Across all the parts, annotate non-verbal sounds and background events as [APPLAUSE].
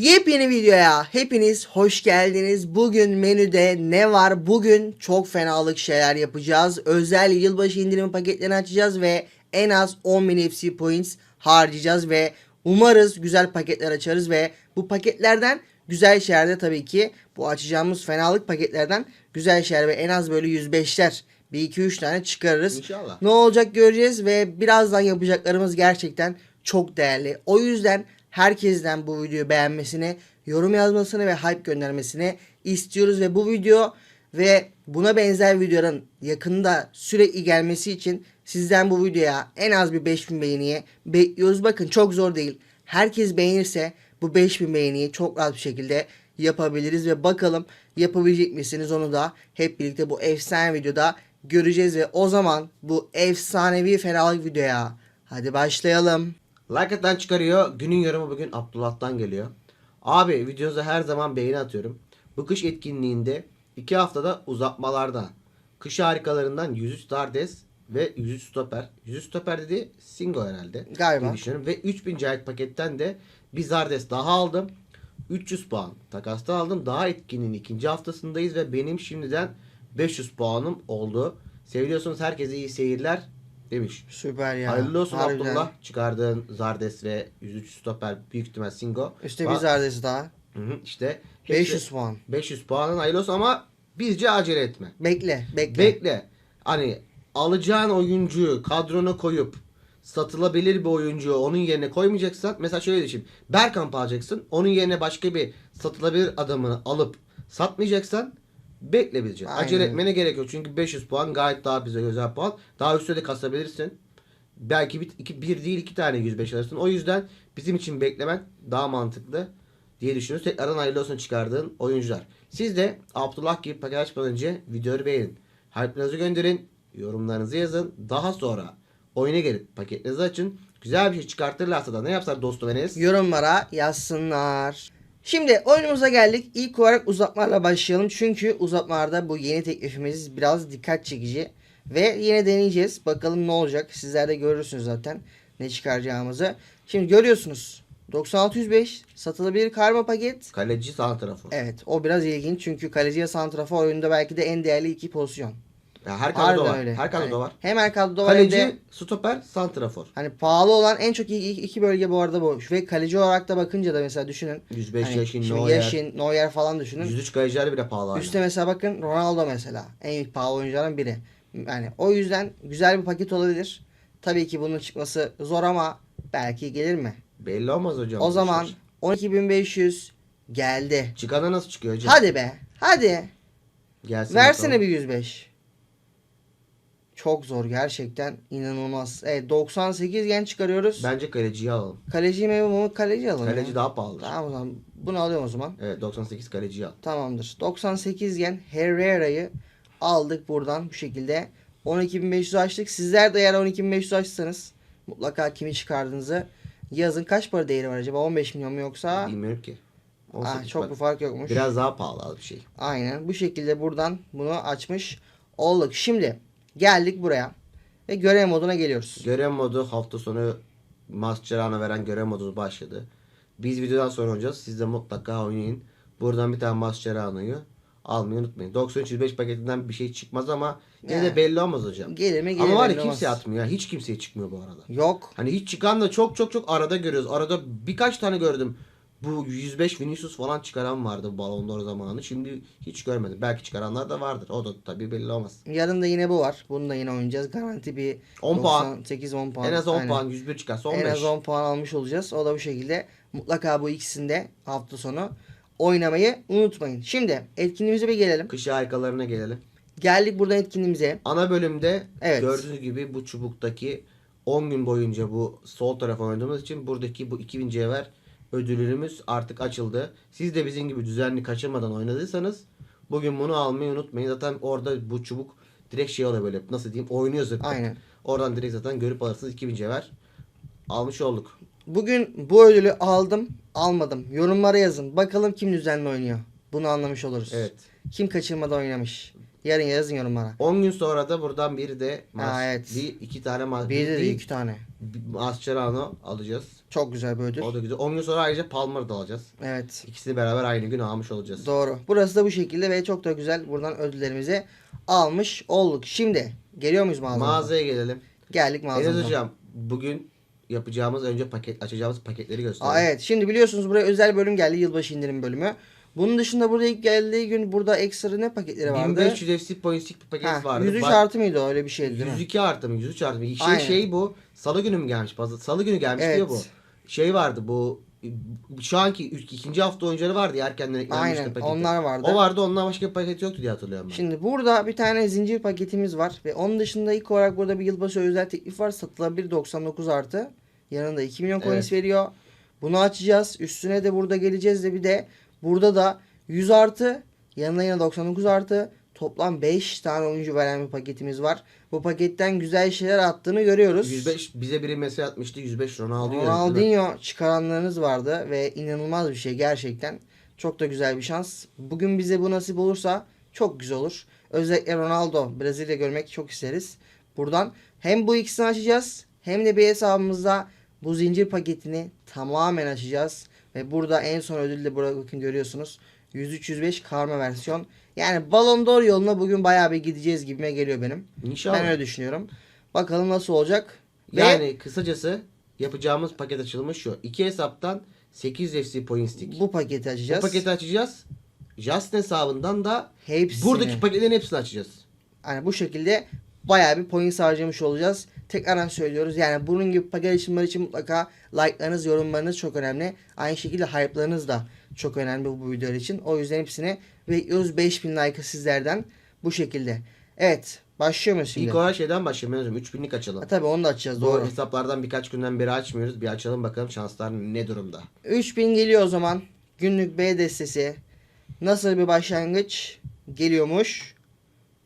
Yepyeni videoya hepiniz hoş geldiniz. Bugün menüde ne var? Bugün çok fenalık şeyler yapacağız. Özel yılbaşı indirimi paketlerini açacağız ve en az 10.000 FC points harcayacağız ve umarız güzel paketler açarız ve bu paketlerden güzel şeyler de tabii ki bu açacağımız fenalık paketlerden güzel şeyler ve en az böyle 105'ler bir iki üç tane çıkarırız. İnşallah. Ne olacak göreceğiz ve birazdan yapacaklarımız gerçekten çok değerli. O yüzden herkesten bu videoyu beğenmesini, yorum yazmasını ve hype göndermesini istiyoruz ve bu video ve buna benzer videoların yakında sürekli gelmesi için sizden bu videoya en az bir 5000 beğeniye bekliyoruz. Bakın çok zor değil. Herkes beğenirse bu 5000 beğeniyi çok rahat bir şekilde yapabiliriz ve bakalım yapabilecek misiniz onu da hep birlikte bu efsane videoda göreceğiz ve o zaman bu efsanevi fenalık videoya hadi başlayalım. Like atan çıkarıyor. Günün yorumu bugün Abdullah'tan geliyor. Abi videonuza her zaman beğeni atıyorum. Bu kış etkinliğinde 2 haftada uzatmalarda kış harikalarından 100 Stardust ve 100 Stopper. 100 Stopper dedi Singo herhalde. Galiba. düşünüyorum. Ve 3000 Cahit paketten de bir Zardes daha aldım. 300 puan takasta aldım. Daha etkinliğin ikinci haftasındayız ve benim şimdiden 500 puanım oldu. Seviyorsunuz herkese iyi seyirler demiş. Süper ya. Hayırlı olsun Harbiden. Abdullah. Çıkardığın Zardes ve 103 stoper büyük ihtimal Singo. Ba- bir zardesi daha. Hı hı, işte hepsi- 500 puan. 500 puanın hayırlı olsun ama bizce acele etme. Bekle, bekle. Bekle. Hani alacağın oyuncuyu kadrona koyup satılabilir bir oyuncuyu onun yerine koymayacaksan mesela şöyle düşün. Bergkamp alacaksın. Onun yerine başka bir satılabilir adamını alıp satmayacaksan bekle. Aynen. Acele etmene gerek yok. Çünkü 500 puan gayet daha bize özel puan. Daha üstte de kasabilirsin. Belki bir, iki, bir değil iki tane 105 alırsın. O yüzden bizim için beklemen daha mantıklı diye düşünüyoruz. Tekrardan hayırlı olsun çıkardığın oyuncular. Siz de Abdullah gibi paket açmadan önce videoyu beğenin. Hype'larınızı gönderin. Yorumlarınızı yazın. Daha sonra oyuna gelip paketlerinizi açın. Güzel bir şey çıkartırlarsa da ne yapsak dostum Enes? Yorumlara yazsınlar. Şimdi oyunumuza geldik. İlk olarak uzatmalarla başlayalım. Çünkü uzatmalarda bu yeni teklifimiz biraz dikkat çekici. Ve yine deneyeceğiz. Bakalım ne olacak. Sizler de görürsünüz zaten ne çıkaracağımızı. Şimdi görüyorsunuz. 9605 satılabilir karma paket. Kaleci santrafor. Evet o biraz ilginç çünkü kaleciye santrafor oyunda belki de en değerli iki pozisyon. Ya her kadroda Harbiden var. öyle. Her kadroda Hani var. Hem her kadroda var hem de Kaleci, stoper, santrafor. hani pahalı olan en çok iki, iki bölge bu arada bu. Ve kaleci olarak da bakınca da mesela düşünün. 105 Hani yaşın, şimdi Neuer. Yaşin, Neuer falan düşünün. 103 kaleciler bile pahalı. hala. Üste mesela bakın Ronaldo mesela. En pahalı oyunculardan biri. Yani o yüzden güzel bir paket olabilir. Tabii ki bunun çıkması zor ama belki gelir mi? Belli olmaz hocam. O bu zaman işler. 12500 geldi. Çıkana nasıl çıkıyor hocam? Hadi be. Hadi. Gelsin Versene bakalım. bir 105. Çok zor gerçekten inanılmaz. Evet 98 gen çıkarıyoruz. Bence kaleciyi alalım. Kaleci mi bu kaleci alalım. Kaleci ya. daha pahalı. Tamam o zaman bunu alıyorum o zaman. Evet 98 kaleciyi al. Tamamdır. 98 gen Herrera'yı aldık buradan bu şekilde. 12.500 açtık. Sizler de eğer 12.500 açsanız mutlaka kimi çıkardığınızı yazın. Kaç para değeri var acaba? 15 milyon mu yoksa? Bilmiyorum ki. Ah, 18 çok bak. bir fark yokmuş. Biraz daha pahalı bir şey. Aynen. Bu şekilde buradan bunu açmış olduk. Şimdi geldik buraya ve görev moduna geliyoruz. Görev modu hafta sonu Mascherano veren görev modu başladı. Biz videodan sonra oynayacağız. Siz de mutlaka oynayın. Buradan bir tane Mascherano'yu almayı unutmayın. 9305 paketinden bir şey çıkmaz ama yine Yani. de belli olmaz hocam. Gelir mi gelir Ama var ya kimse olmaz. atmıyor. Hiç kimseye çıkmıyor bu arada. Yok. Hani hiç çıkan da çok çok çok arada görüyoruz. Arada birkaç tane gördüm. Bu 105 Vinicius falan çıkaran vardı Ballon d'Or zamanı. Şimdi hiç görmedim. Belki çıkaranlar da vardır. O da tabii belli olmaz. Yarın da yine bu var. Bunu da yine oynayacağız. Garanti bir 10 puan. 8-10 puan. en az 10 Aynen. puan 101 çıkarsa 15. En az 10 puan almış olacağız. O da bu şekilde. Mutlaka bu ikisinde hafta sonu oynamayı unutmayın. Şimdi etkinliğimize bir gelelim. Kış harikalarına gelelim. Geldik buradan etkinliğimize. Ana bölümde Evet. gördüğünüz gibi bu çubuktaki 10 gün boyunca bu sol tarafa oynadığımız için buradaki bu 2000 cevher ödülümüz artık açıldı. Siz de bizim gibi düzenli kaçırmadan oynadıysanız bugün bunu almayı unutmayın. Zaten orada bu çubuk direkt şey oluyor böyle nasıl diyeyim oynuyor zırt. Aynen. Oradan direkt zaten görüp alırsınız 2000 cevher almış olduk. Bugün bu ödülü aldım, almadım. Yorumlara yazın. Bakalım kim düzenli oynuyor. Bunu anlamış oluruz. Evet. Kim kaçırmadan oynamış. Yarın yazın yorumlara. 10 gün sonra da buradan bir de mas- Ha, evet. bir iki tane mas- Bir de değil, iki tane. Mascherano alacağız. Çok güzel bir ödül. O da güzel. 10 gün sonra ayrıca Palmer'ı da alacağız. Evet. İkisini beraber aynı gün almış olacağız. Doğru. Burası da bu şekilde ve çok da güzel. Buradan ödüllerimizi almış olduk. Şimdi geliyor muyuz mağazamıza? Mağazaya gelelim. Geldik Enes mağazamıza. hocam bugün yapacağımız önce paket açacağımız paketleri gösterelim. Aa, evet. Şimdi biliyorsunuz buraya özel bölüm geldi. Yılbaşı indirim bölümü. Bunun dışında burada ilk geldiği gün burada ekstra ne paketleri vardı? 1500 FC pointslik bir paket Ha, vardı. 103 Bak- artı mıydı? Öyle bir şeydi değil mi? 102 artı mı? 103 artı mı? Şey, Aynen. şey bu. Salı günü mü gelmiş? Salı günü gelmiş Evet. diyor bu. Şey vardı bu. Şu anki ikinci hafta oyuncuları vardı ya erkenden eklenmişti paketi. onlar vardı. O vardı ondan başka bir paket yoktu diye hatırlıyorum ben. Şimdi burada bir tane zincir paketimiz var ve onun dışında ilk olarak burada bir yılbaşı özel teklif var. Satılabilir 99 artı. Yanında 2 milyon coins Evet. veriyor. Bunu açacağız. Üstüne de burada geleceğiz de bir de burada da 100 artı yanında yine 99 artı toplam 5 tane oyuncu veren bir paketimiz var. Bu paketten güzel şeyler attığını görüyoruz. 105 bize biri mesaj atmıştı 105 Ronaldo yazdı, değil mi? Ronaldinho çıkaranlarınız vardı ve inanılmaz bir şey gerçekten. Çok da güzel bir şans. Bugün bize bu nasip olursa çok güzel olur. Özellikle Ronaldo Brezilya görmek çok isteriz. Buradan hem bu ikisini açacağız hem de bir hesabımızda bu zincir paketini tamamen açacağız. Ve burada en son ödül de burada bakın görüyorsunuz. 103-105 karma versiyon. Yani Ballon d'Or yoluna bugün bayağı bir gideceğiz gibime geliyor benim. İnşallah. Ben öyle düşünüyorum. Bakalım nasıl olacak. Ve Yani kısacası yapacağımız paket açılımı şu. İki hesaptan 800 FC pointslik. Bu, bu paketi açacağız. paketi açacağız. Justin hesabından da Hepsini. buradaki paketlerin hepsini açacağız. Yani bu şekilde bayağı bir points harcamış olacağız. Tekrardan söylüyoruz. Yani bunun gibi paket açılımları için mutlaka like'larınız, yorumlarınız çok önemli. Aynı şekilde hype'larınız da çok önemli bu, videolar için. O yüzden hepsini bekliyoruz. 5000 like'ı sizlerden bu şekilde. Evet. Başlıyor muyuz şimdi? İlk olarak şeyden başlayalım. hocam. 3000'lik açalım. Ha, tabii onu da açacağız. Doğru. Doğru. hesaplardan birkaç günden beri açmıyoruz. Bir açalım bakalım şanslar ne durumda. 3000 geliyor o zaman. Günlük B destesi. Nasıl bir başlangıç geliyormuş?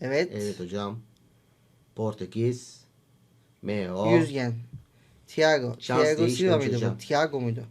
Evet. Evet hocam. Portekiz. Meo. 100 yen. Thiago. Şans Thiago Silva mıydı hocam. bu? Thiago muydu?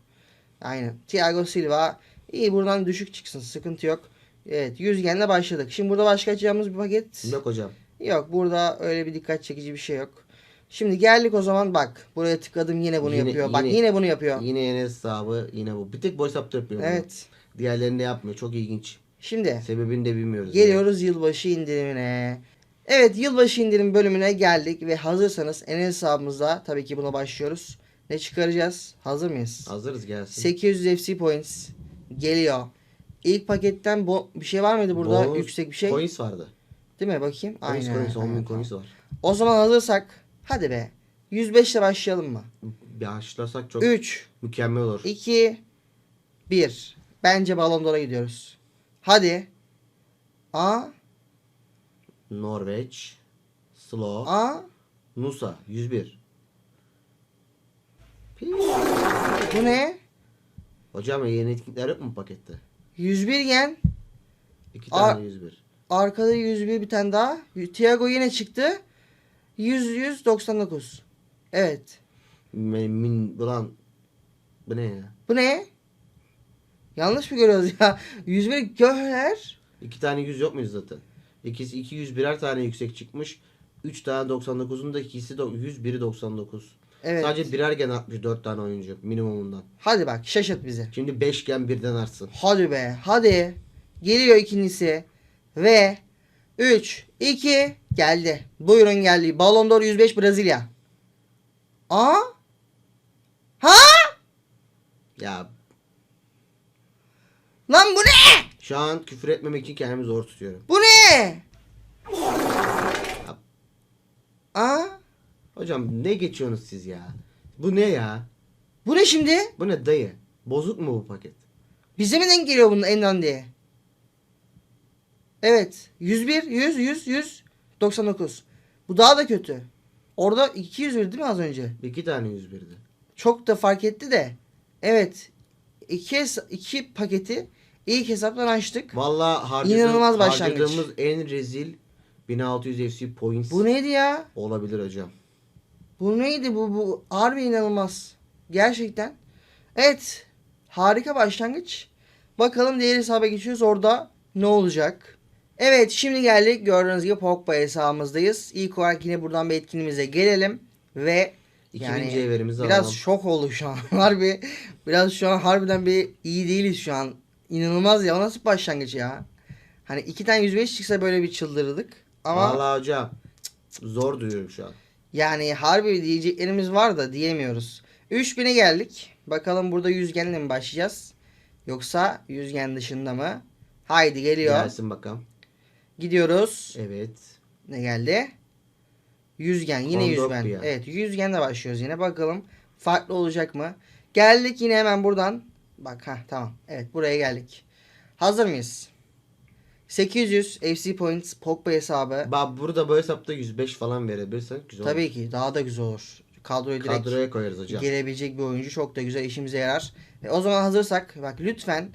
Aynen. Thiago Silva. İyi buradan düşük çıksın. Sıkıntı yok. Evet 100 yenle başladık. Şimdi burada başka açacağımız bir paket Yok hocam. yok. Burada öyle bir dikkat çekici bir şey yok. Şimdi geldik o zaman bak. Buraya tıkladım yine bunu Yine- yapıyor. Bak yine- yine bunu yapıyor. Yine Enes hesabı yine bu. Bir tek bu hesapta yapıyor bunu. Evet. Diğerlerini de yapmıyor. Çok ilginç. Şimdi Sebebini de bilmiyoruz. Geliyoruz yılbaşı indirimine. Evet yılbaşı indirim bölümüne geldik ve hazırsanız en hesabımızda tabii ki buna başlıyoruz. Ne çıkaracağız? Hazır mıyız? Hazırız gelsin. 800 FC points geliyor. İlk paketten bo- bir şey var mıydı burada? Bonus Yüksek bir şey. Coins vardı. Değil mi? Bakayım. Coins Aynen. coins 10 bin coins var. O zaman hazırsak hadi be. 105 ile başlayalım mı? Bir çok 3, mükemmel olur. 2, 1. Bence Ballon d'Or'a gidiyoruz. Hadi. A, Norveç. Slow. A. Nusa 101. Bu ne? Hocam yeni etkinlikler yok mu pakette? 101 yen. İki tane 101. Arkada 101 bir tane daha. Thiago yine çıktı. 100 199. Evet. Min, ulan bu ne ya? Bu ne? Yanlış mı görüyoruz ya? [LAUGHS] 101 Göhler. İki tane 100 yok muydu zaten? İkisi 200 birer tane yüksek çıkmış. 3 tane 99'un da ikisi de 100 biri 99. Evet. Sadece birer gen atmış 4 tane oyuncu minimumundan. Hadi bak şaşırt bizi. Şimdi 5 gen birden artsın. Hadi be. Hadi. Geliyor ikincisi. Ve 3, 2 geldi. Buyurun geldi. Ballon d'Or 105 Brezilya. Aa? Ha? Ya Lan bu ne? Şu an küfür etmemek için kendimi zor tutuyorum. Bu ne? Aa? Hocam ne geçiyorsunuz siz ya? Bu ne ya? Bu ne şimdi? Bu ne dayı? Bozuk mu bu paket? Bize mi denk geliyor bunun en dandiği? Evet. 101, 100, 100, 100, 99. Bu daha da kötü. Orada 200 değil mi az önce? İki tane 101'di. Çok da fark etti de. Evet. İki, iki paketi ilk hesaptan açtık. Valla harcadığım, İnanılmaz başlangıç. harcadığımız en rezil 1600 FC points Bu neydi ya? olabilir hocam. Bu neydi bu? Bu harbi inanılmaz. Gerçekten. Evet. Harika başlangıç. Bakalım diğer hesaba geçiyoruz. Orada ne olacak? Evet şimdi geldik. Gördüğünüz gibi Pogba hesabımızdayız. İlk olarak yine buradan bir etkinliğimize gelelim. Ve yani biraz alalım. şok oldu şu an. [LAUGHS] Harbi biraz şu an harbiden bir iyi değiliz şu an. İnanılmaz ya. O nasıl başlangıç ya? Hani iki tane 105 çıksa böyle bir çıldırdık. Ama Vallahi hocam zor duyuyorum şu an. yani harbi diyeceklerimiz var da diyemiyoruz. 3000'e geldik. Bakalım burada yüzgenle mi başlayacağız? Yoksa yüzgen dışında mı? Haydi geliyor. Gelsin bakalım. Gidiyoruz. Evet. Ne geldi? Yüzgen. Yine Kondogbia. yüzgen. Evet yüzgenle başlıyoruz yine. Bakalım farklı olacak mı? Geldik yine hemen buradan. Bak ha tamam. Evet buraya geldik. Hazır mıyız? 800 FC Points Pogba hesabı. Bak burada bu hesapta 105 falan verebilirsen güzel Tabii olur. ki daha da güzel olur. Kadroya direkt Kadroya koyarız hocam. gelebilecek bir oyuncu çok da güzel işimize yarar. E, o zaman hazırsak bak lütfen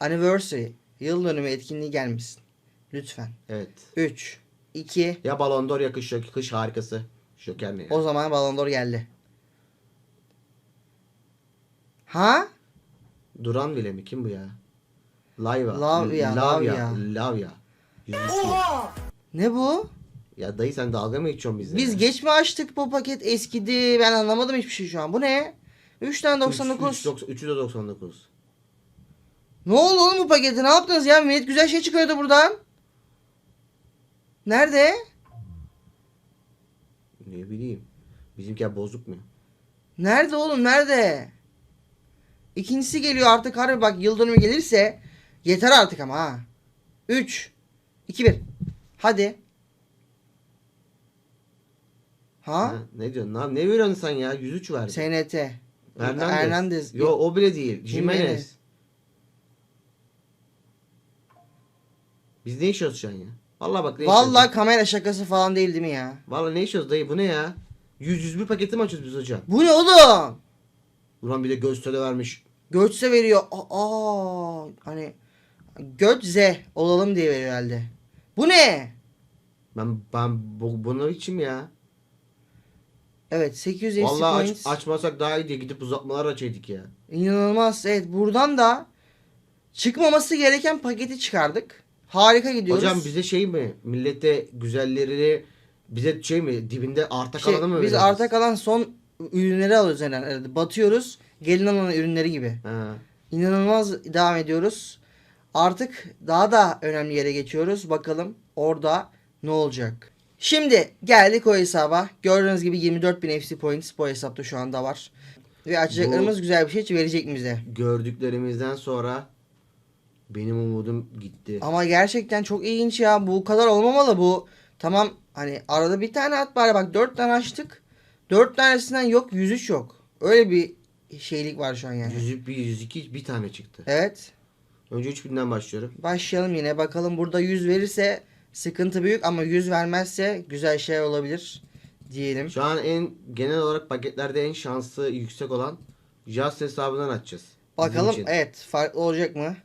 Anniversary yıl dönümü etkinliği gelmesin. Lütfen. Evet. 3 2 Ya Ballon d'Or ya kış, kış harikası. Joker ne ya? O zaman Ballon d'Or geldi. Ha? Duran bile mi? Kim bu ya? Layva. Lavia. Lavia. Lavia. 102. Ne bu? Ya dayı sen dalga mı geçiyorsun bizle? Biz geç mi açtık bu paket eskidi ben anlamadım hiçbir şey şu an. Bu ne? 3 tane 99. 3'ü de 99. Ne oldu oğlum bu paketi ne yaptınız ya? Millet güzel şey çıkıyordu buradan. Nerede? Ne bileyim. Bizimkiler bozuk mu? Nerede oğlum nerede? İkincisi geliyor artık harbi bak yıl dönümü gelirse yeter artık ama ha. 3 2 1 Hadi. Ha? Ha? Ne diyorsun? lan? Ne veriyorsun sen ya? 103 verdi. SNT. Hernandez. Hernandez. Yo o bile değil. Jimenez. Jimenez. Biz ne işiyoruz şu an ya? Vallahi bak ne işiyoruz? kamera şakası falan değil değil mi ya? Vallahi ne işiyoruz dayı? Bu ne ya? 100 101 paketi mi açıyoruz biz hocam? Bu ne oğlum? Ulan bir de gösteri vermiş. Götse veriyor. Aa, hani götze olalım diye veriyor herhalde. Bu ne? Ben ben bu, bunu için ya. Evet 800 FC Vallahi aç, points. açmasak daha iyi diye gidip uzatmalar açaydık ya. İnanılmaz. Evet buradan da çıkmaması gereken paketi çıkardık. Harika gidiyoruz. Hocam bize şey mi? Millete güzellerini bize şey mi? Dibinde arta Şey, kalanı mı biz veriyoruz? arta kalan son ürünleri alıyoruz herhalde. Batıyoruz. Gelin alan ürünleri gibi. Ha. İnanılmaz devam ediyoruz. Artık daha da önemli yere geçiyoruz. Bakalım orada ne olacak. Şimdi geldik o hesaba. Gördüğünüz gibi 24.000 FC points bu hesapta şu anda var. Ve açacaklarımız güzel bir şey verecek bize? Gördüklerimizden sonra benim umudum gitti. Ama gerçekten çok ilginç ya. Bu kadar olmamalı bu. Tamam hani arada bir tane at bari bak 4 tane açtık. 4 tanesinden yok 103 yok. Öyle bir şeylik var şu an yani. 101, 102 bir tane çıktı. Evet. Önce 3000'den başlıyorum. Başlayalım yine. Bakalım burada 100 verirse sıkıntı büyük ama 100 vermezse güzel şey olabilir diyelim. Şu an en genel olarak paketlerde en şansı yüksek olan Jazz hesabından açacağız. Bakalım evet farklı olacak mı?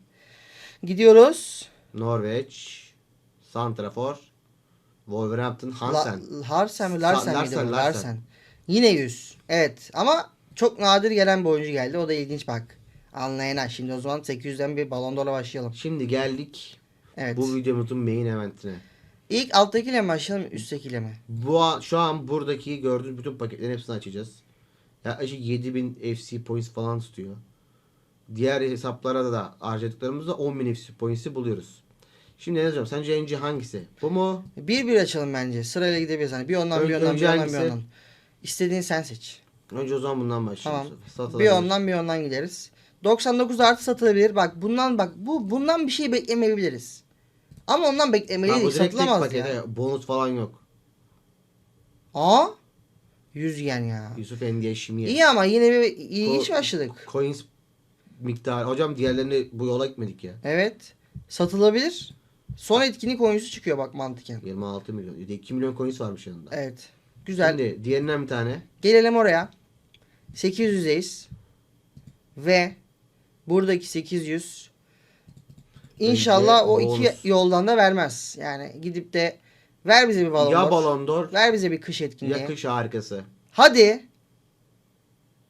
Gidiyoruz. Norveç, Santrafor, Wolverhampton, La, Hansen. Harsen mi? Larsen Sa- miydi Larsen? Larsen. Yine 100. Evet ama çok nadir gelen bir oyuncu geldi. O da ilginç bak. Anlayana. Şimdi o zaman 800'den bir balon dola başlayalım. Şimdi geldik Evet. bu videomuzun main eventine. İlk alttakiyle mi başlayalım üsttekiyle mi? Bu an- şu an buradaki gördüğünüz bütün paketlerin hepsini açacağız. Yaklaşık 7000 FC points falan tutuyor. Diğer hesaplara da harcadıklarımızda 10.000 FC points'i buluyoruz. Şimdi ne yazacağım? Sence en önce hangisi? Bu mu? Bir bir açalım bence. Sırayla gidebiliriz. Hani bir ondan Ön- bir ondan bir ondan bir hangisi? ondan. İstediğin sen seç. Önce o zaman bundan başlayalım. Tamam. Satalım. Bir ondan bir ondan gideriz. 99 artı satılabilir. Bak bundan bak bu bundan bir şey beklemeyebiliriz. Ama ondan Bak, direkt tek Satılamaz ya. Bonus falan yok. Aa? 100 yen ya. Yusuf Endiye Şimiye. İyi ama yine bir ilginç Ko- başladık. Coins miktarı. Hocam diğerlerini bu yola gitmedik ya. Evet. Satılabilir. Son etkinlik oyuncusu çıkıyor bak mantıken. 26 milyon. 2 milyon coins varmış yanında. Evet. Güzel. Şimdi diğerinden bir tane. Gelelim oraya. 800'deyiz. Ve buradaki 800 İnşallah Bence o bonus. iki yoldan da vermez. Yani gidip de ver bize bir balon ya d'Or, Ballon d'Or Ver bize bir kış etkinliği. ya kış harikası. Hadi.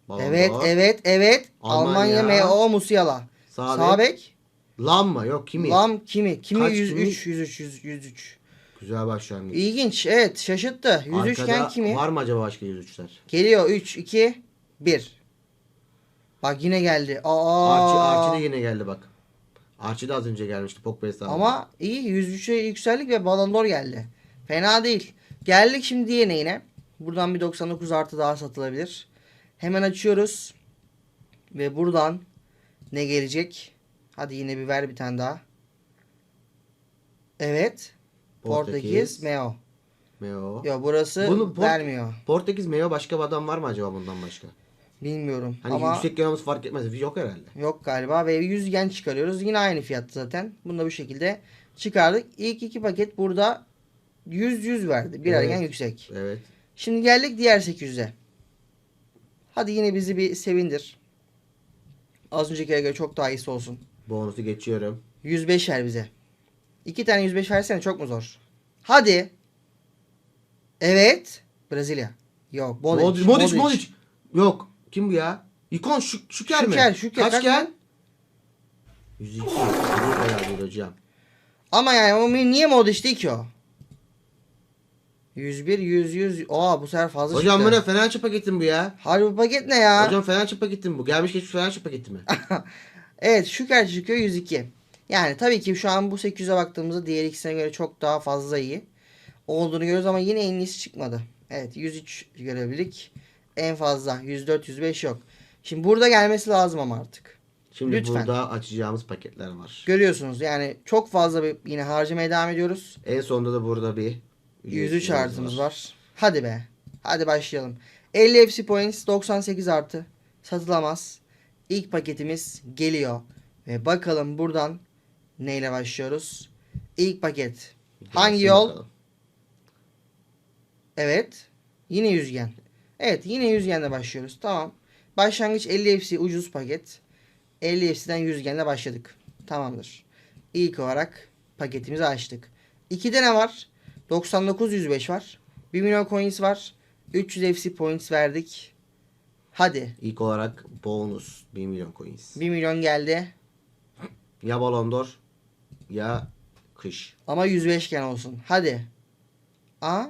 Ballon evet, d'Or. evet, evet. Almanya, Almanya. MO Musiala. Sağ bek. Lam mı? Yok kimi? Lam kimi? Kimi Kaç 103, 103, 100, 103. Güzel başlangıç. İlginç. Evet şaşırttı. 103 iken Arkada kimi? var mı acaba başka 103'ler? Geliyor 3, 2, 1. Bak yine geldi. Aa. Archie, Archie de yine geldi bak. Archie de az önce gelmişti Pogba hesabında. Ama iyi 103'e yükseldik ve Ballon d'Or geldi. Fena değil. Geldik şimdi diğerine yine. Buradan bir 99 artı daha satılabilir. Hemen açıyoruz. Ve buradan ne gelecek? Hadi yine bir ver bir tane daha. Evet. Portekiz, Meo. Meo. Yok burası Bunu Port- vermiyor. Portekiz Meo başka bir adam var mı acaba bundan başka? Bilmiyorum. Hani Ama yüksek yanımız fark etmez. Yok herhalde. yok galiba ve 100 yen çıkarıyoruz. Yine aynı fiyat zaten. Bunu da bu şekilde çıkardık. İlk iki paket burada 100 100 verdi. Birer Evet. yen yüksek. Evet. Şimdi geldik diğer 800'e. Hadi yine bizi bir sevindir. Az öncekine göre çok daha iyisi olsun. Bonusu geçiyorum. 105 ver bize. İki tane 105 versene çok mu zor? Hadi. Evet. Brezilya. Yok. Modric. Modric, Modric, Modric. Yok. Kim bu ya? İkon şu, Şüker mi? Şüker, Şüker. Kaç Kaç gel? 102. Bir bayağı değil hocam. Ama yani o niye Modric değil ki o? 101, 100, 100. Aa bu sefer fazla Hocam bu çıktı. ne? Fenerbahçe paketi mi bu ya? Harbi bu paket ne ya? Hocam Fenerbahçe paketi mi bu? Gelmiş geçmiş Fenerbahçe paketi mi? [LAUGHS] Evet Şüker çıkıyor 102. Yani tabii ki şu an bu 800'e baktığımızda diğer ikisine göre çok daha fazla iyi olduğunu görüyoruz ama yine en iyisi çıkmadı. Evet 103 görebildik. En fazla 104 105 yok. Şimdi burada gelmesi lazım ama artık. Şimdi Lütfen. burada açacağımız paketler var. Görüyorsunuz yani çok fazla bir yine harcamaya devam ediyoruz. En sonunda da burada bir 103 artımız var. Hadi be. Hadi başlayalım. 50 FC Points 98 artı. Satılamaz. İlk paketimiz geliyor. Ve bakalım buradan neyle başlıyoruz? İlk paket. Hangi yol? bakalım. Evet. Yine yüzgen. Evet yine yüzgenle başlıyoruz. Tamam. Başlangıç 50 FC ucuz paket. 50 FC'den yüzgenle başladık. Tamamdır. İlk olarak paketimizi açtık. 2'de ne var? 99 105 var. 1 milyon coins var. 300 FC points verdik. Hadi. İlk olarak bonus 1 milyon coins. 1 milyon geldi. Ya Ballon d'Or ya kış. Ama 105 gen olsun. Hadi. Aa.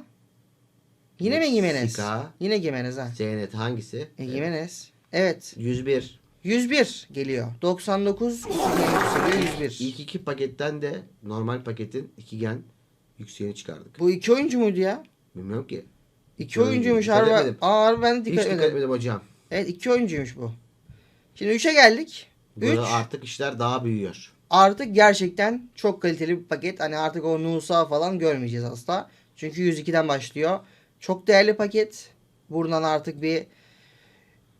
Yine mi Gimenez? Meksika. Yine Gimenez ha. CNT hangisi? E, Gimenez. Evet. 101. 101 geliyor. 99 2 gen yükseliyor 101. İlk iki paketten de normal paketin iki gen yükseğini çıkardık. Bu iki oyuncu muydu ya? Bilmiyorum ki. İki oyuncuymuş Dikkat harbi. etmedim. Aa harbi ben de Hiç dikkat dikkat etmedim. etmedim hocam. Evet iki oyuncuymuş bu. Şimdi 3'e geldik. 3 Burada artık işler daha büyüyor. Artık gerçekten çok kaliteli bir paket. Hani artık o Nusa falan görmeyeceğiz asla. Çünkü 102'den başlıyor. Çok değerli paket. Buradan artık bir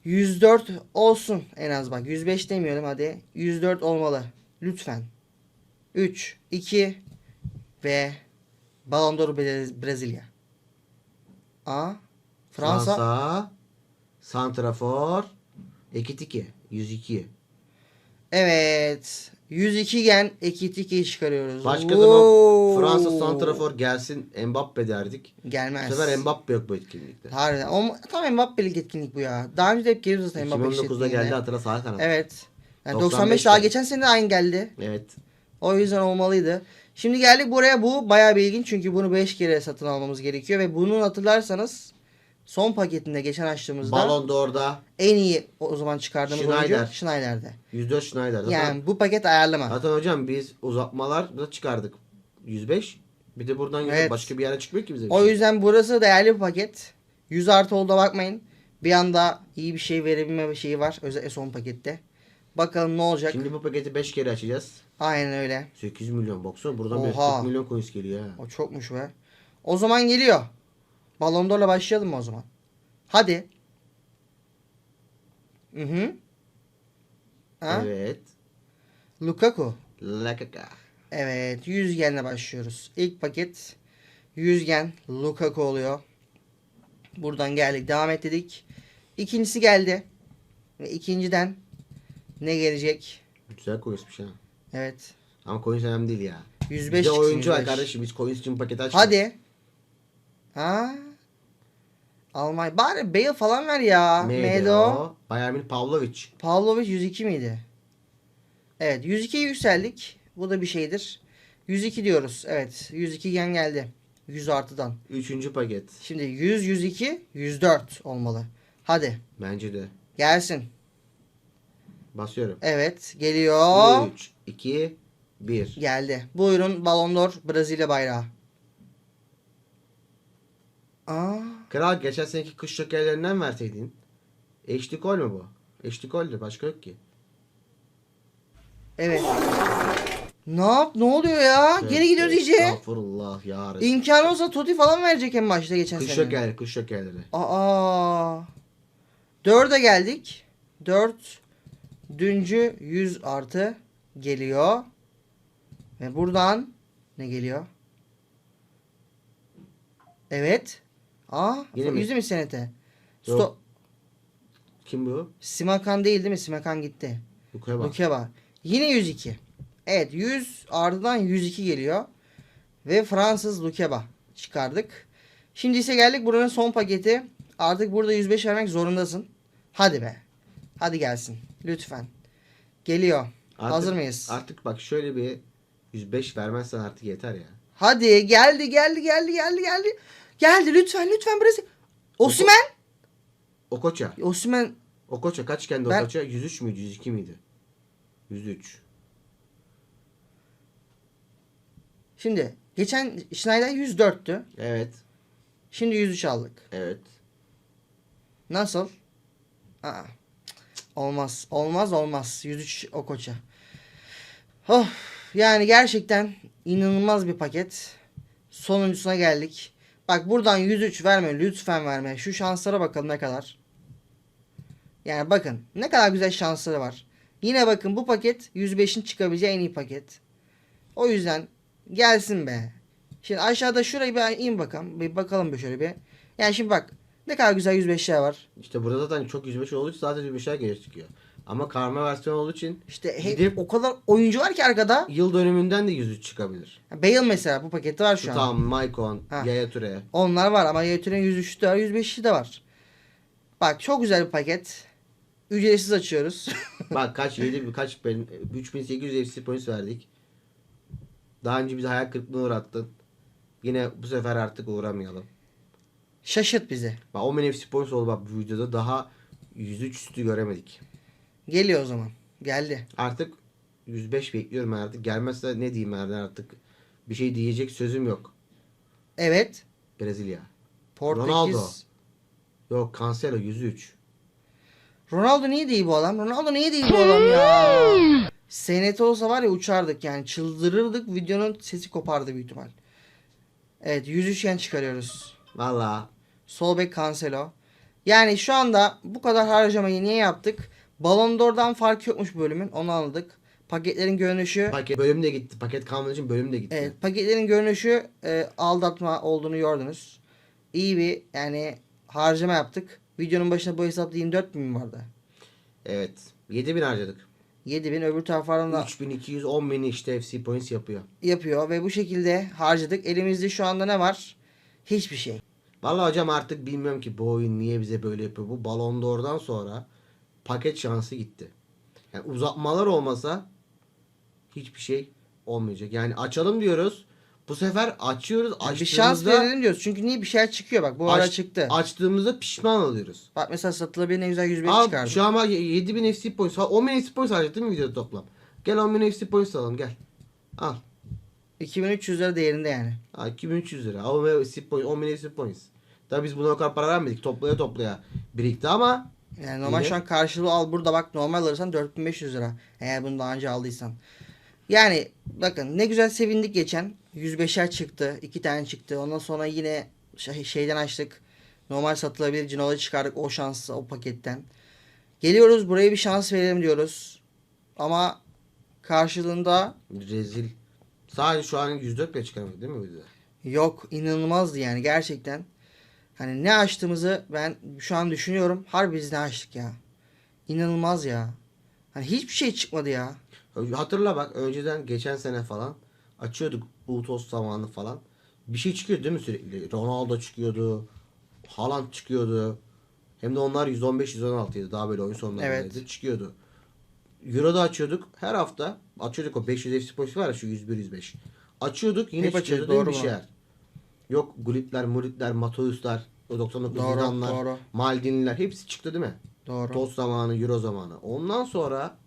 104 olsun en az bak. 105 demiyorum hadi. 104 olmalı. Lütfen. 3, 2 ve Ballon d'Or Bre- Brezilya. A. Fransa. Fransa. Santrafor. Ekitiki. 102. Evet. 102 gen Ekitiki çıkarıyoruz. Başka Wow. zaman Fransa Santrafor gelsin Mbappe derdik. Bu Gelmez. sefer Mbappe yok bu etkinlikte. Harbiden. O, tam Mbappe'lik etkinlik bu ya. Daha önce de hep geliyordu zaten Mbappe 2019'da etkinliğine. geldi hatırla sağ kanat. Evet. Yani 95 95 daha geçen sene de aynı geldi. Evet. O yüzden olmalıydı. Şimdi geldik buraya. Bu bayağı bir ilginç çünkü bunu 5 kere satın almamız gerekiyor ve bunun hatırlarsanız son paketinde geçen açtığımızda Ballon d'Or'da en iyi o zaman çıkardığımız Schneider. oyuncu Schneider'de. 104 Schneider. Zaten, Yani bu paket ayarlama. zaten hocam biz uzatmalarda çıkardık 105. Bir de buradan Evet. başka bir yere çıkmıyor ki bize. bir O şey. yüzden burası değerli bir paket. 100 artı oldu bakmayın. Bir anda iyi bir şey verebilme şeyi var. Özellikle son pakette. Bakalım ne olacak. Şimdi bu paketi 5 kere açacağız. Aynen öyle. 8 milyon boksu. Buradan bir Oha. 40 milyon coins geliyor ha. O çokmuş be. O zaman geliyor. Ballon d'Or'la başlayalım mı o zaman? Hadi. Hı hı. Ha? Evet. Lukaku. Lakaka. Evet. Yüzgenle başlıyoruz. İlk paket yüzgen Lukaku oluyor. Buradan geldik. Devam et dedik. İkincisi geldi. Ve ikinciden ne gelecek? Güzel coinsmiş ha. Evet. Ama coins önemli değil ya. 105 Bizde çıksın, oyuncu var 105. kardeşim. Biz coins için paket açmıyoruz. Hadi. Ha? Almanya. Bari Bale falan ver ya. Neydi Neydi o? o? Bayern Münih Pavlovic. Pavlovic 102 miydi? Evet 102'ye yükseldik. Bu da bir şeydir. 102 diyoruz. Evet 102 gen geldi. 100 artıdan. Üçüncü paket. Şimdi 100, 102, 104 olmalı. Hadi Bence de. gelsin. Basıyorum. Evet geliyor. 3, 2, 1. Geldi. Buyurun Ballon d'Or Brezilya bayrağı. Aa, Kral geçen seneki kış şokerlerinden verseydin. Eşlik ol mu bu? Eşlik oldu. Başka yok ki. evet. Ne yap? Ne oluyor ya? Geri gidiyoruz iyice. Estağfurullah ya. İmkanı olsa Totti falan verecek en başta geçen Kış sene. şokerleri, kış şokerleri. Aa. Dörde geldik. Dört. Düncü 100 artı geliyor. Ve buradan ne geliyor? Evet. Aa, Yine mi? yüzü mü senete? Yok. Stop. Kim bu? Simakan değil değil mi? Simakan gitti. Lukaya bak. Lukeba. Yine 102. Evet 100 ardından 102 geliyor. Ve Fransız Lukeba çıkardık. Şimdi ise geldik buranın son paketi. Artık burada 105 vermek zorundasın. Hadi be. Hadi gelsin. Lütfen. Geliyor. Artık- Hazır mıyız? Artık bak şöyle bir 105 vermezsen artık yeter ya. Hadi geldi geldi geldi geldi geldi. Geldi lütfen lütfen Brezilya. Osimen. Okoça. Osimen Okoça kaç kendi Ben- Okoça? 103 müydü? 102 miydi? 103. şimdi geçen Schneider 104'tü. Evet. Şimdi 103 aldık. Evet. Nasıl? Aa, olmaz. Olmaz olmaz. 103 o koça. Oh, yani gerçekten inanılmaz bir paket. Sonuncusuna geldik. Bak buradan 103 verme. Lütfen verme. Şu şanslara bakalım ne kadar. Yani bakın ne kadar güzel şansları var. Yine bakın bu paket 105'in çıkabileceği en iyi paket. O yüzden gelsin be. Şimdi aşağıda şurayı bir in bakalım. Bir bakalım bir şöyle bir. Yani şimdi bak ne kadar güzel 105'ler var. İşte burada zaten çok 105 olduğu için zaten 105'ler geri çıkıyor. Ama karma versiyon olduğu için İşte hep Gidip- o kadar oyuncu var ki arkada. yıl dönümünden de 103 çıkabilir. Bale mesela bu pakette var şu an. Tutam, Maicon, Ha. Yaya Toure. Onlar var ama Yötür'ün 103'ü de var 105'i de var. Bak çok güzel bir paket. Ücretsiz açıyoruz. [LAUGHS] Bak kaç 7 kaç ben 3800 FC points verdik. Daha önce bizi hayal kırıklığına uğrattın. Yine bu sefer artık uğramayalım. Şaşırt bizi. Bak 10.000 FC points oldu bak bu videoda daha 103 üstü göremedik. Geliyor o zaman. Geldi. Artık 105 bekliyorum artık. Gelmezse ne diyeyim ben artık. Bir şey diyecek sözüm yok. Evet. Brezilya. Portekiz. Ronaldo. Ronaldo. Yok Cancelo 103. niye değil bu adam? Ronaldo niye değil bu adam ya? SNT olsa var ya uçardık yani. Çıldırırdık. Videonun sesi kopardı büyük ihtimal. Evet 103 yen çıkarıyoruz. Valla Sol bek Cancelo. Yani şu anda bu kadar harcamayı niye yaptık? Ballon d'Or'dan fark yokmuş bölümün. Onu anladık. Paketlerin görünüşü paket bölüm de gitti. Paket kalmadığı için bölüm de gitti. evet, paketlerin görünüşü e, aldatma olduğunu gördünüz. İyi bir yani harcama yaptık. Videonun başında bu hesapta 24 bin vardı. Evet. 7000 harcadık. 7000 öbür taraflardan da 3210 bin işte FC points yapıyor. yapıyor ve bu şekilde harcadık. Elimizde şu anda ne var? Hiçbir şey. Vallahi hocam artık bilmiyorum ki bu oyun niye bize böyle yapıyor. Bu Ballon d'Or'dan sonra paket şansı gitti. Yani uzatmalar olmasa hiçbir şey olmayacak. Yani açalım diyoruz. Bu sefer açıyoruz. Yani bir şans Açtığımızda, verelim diyoruz. Çünkü niye bir şeyler çıkıyor bak bu ara aç- çıktı. açtığımızda pişman oluyoruz. Bak mesela satılabilir ne güzel 105 Abi çıkardı. şu an bak 7000 FC points. 10.000 FC points harcadık değil mi videoda toplam? Gel 10.000 FC points alalım gel. Al. 2300 lira değerinde yani. Ha, 2300 lira. Ama FC points, 10.000 FC points. Tabii biz buna o kadar para vermedik. Toplaya toplaya birikti ama Yani normal Yine- şu an karşılığı al burada bak normal alırsan 4500 lira. Eğer bunu daha önce aldıysan. Yani bakın ne güzel sevindik geçen. 105'er çıktı. iki tane çıktı. Ondan sonra yine şey- şeyden açtık. Normal satılabilir Cinola çıkardık o şansı o paketten. Geliyoruz buraya bir şans verelim diyoruz. Ama karşılığında rezil. Sadece şu an 104 bile çıkaramadık değil mi videoda? Yok inanılmazdı yani gerçekten. Hani ne açtığımızı ben şu an düşünüyorum. Harbi biz ne açtık ya. İnanılmaz ya. Hani hiçbir şey çıkmadı ya. Hatırla bak önceden geçen sene falan açıyorduk Utos zamanı falan. Bir şey çıkıyordu değil mi sürekli? Ronaldo çıkıyordu. Haaland çıkıyordu. Hem de onlar 115 116 idi. Daha böyle oyun sonlarındaydı. Evet. Çıkıyordu. Euro'da açıyorduk. Her hafta açıyorduk o 500 FC var ya şu 101 105. Açıyorduk yine Hep çıkıyordu mi doğru bir şeyler. Yok Gulitler, Mulitler, Matoyuslar, o 99 Doğru, Zidane'lar, doğru. Maldiniler hepsi çıktı değil mi? Doğru. Toz zamanı, Euro zamanı. Ondan sonra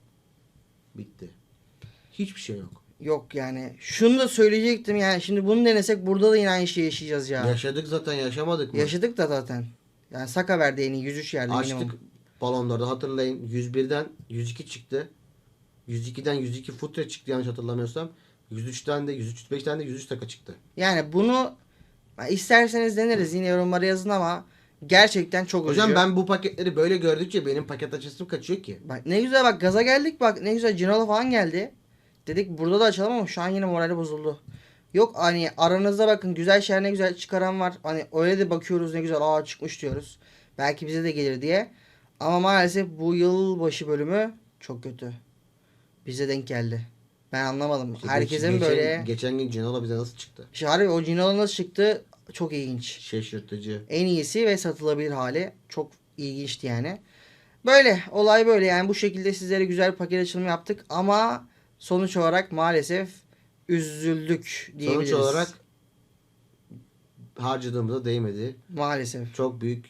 bitti. Hiçbir şey yok. Yok yani. Şunu da söyleyecektim yani. Şimdi bunu denesek burada da yine aynı şeyi yaşayacağız ya. Yaşadık zaten yaşamadık mı? Yaşadık da zaten. Yani Saka verdi en iyi 103 yerde Açtık minimum. balonlarda hatırlayın. 101'den 102 çıktı. 102'den 102 futre çıktı yanlış hatırlamıyorsam. 103'ten de 103'ten de 103 taka çıktı. Yani bunu ya isterseniz deneriz yine yorumlara yazın ama gerçekten çok Hocam üzücü. ben bu paketleri böyle gördükçe benim paket açısım kaçıyor ki. Bak ne güzel bak gaza geldik bak ne güzel Cinola falan geldi. Dedik burada da açalım ama şu an yine morali bozuldu. Yok hani aranızda bakın güzel şeyler ne güzel çıkaran var. Hani öyle de bakıyoruz ne güzel aa çıkmış diyoruz. Belki bize de gelir diye. Ama maalesef bu yılbaşı bölümü çok kötü. Bize denk geldi. Ben anlamadım. İşte Herkesin geç- geçen, böyle... Geçen gün Cinola bize nasıl çıktı? İşte harbi o Cinola nasıl çıktı çok ilginç. Şaşırtıcı. En iyisi ve satılabilir hali. Çok ilginçti yani. Böyle olay böyle yani bu şekilde sizlere güzel bir paket açılımı yaptık ama sonuç olarak maalesef üzüldük diyebiliriz. Sonuç olarak harcadığımıza değmedi. maalesef Çok büyük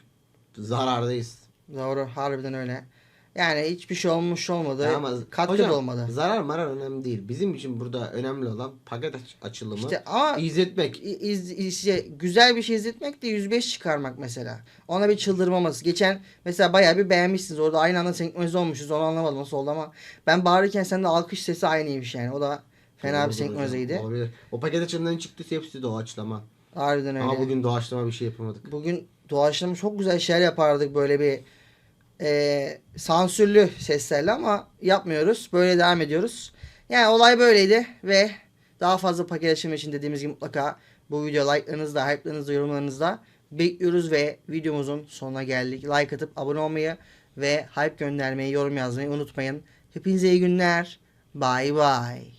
zarardayız. doğru harbiden öyle. Yani hiçbir şey olmuş olmadı. Ama Katkı hocam, da olmadı. Zarar marar önemli değil. Bizim için burada önemli olan paket aç- açılımı İşte ama izletmek. iz, şey, güzel bir şey izletmek de 105 çıkarmak mesela. Ona bir çıldırmaması. Geçen mesela bayağı bir beğenmişsiniz. Orada aynı anda senkronize olmuşuz. Onu anlamadım nasıl oldu ama ben bağırırken sende alkış sesi aynıymış yani. O da fena bir Doğrudur hocam, senkronizeydi. olabilir. O paket açılımından çıktıysa hepsi doğaçlama. Harbiden öyle. Ama bugün, bugün doğaçlama bir şey yapamadık. doğaçlama çok güzel şeyler yapardık böyle bir e, sansürlü seslerle ama yapmıyoruz. Böyle devam ediyoruz. Yani olay böyleydi ve daha fazla paket açımı için dediğimiz gibi mutlaka bu video like'larınızda, hype'larınızda, yorumlarınızda bekliyoruz ve videomuzun sonuna geldik. Like atıp abone olmayı ve hype göndermeyi, yorum yazmayı unutmayın. Hepinize iyi günler. Bye bye.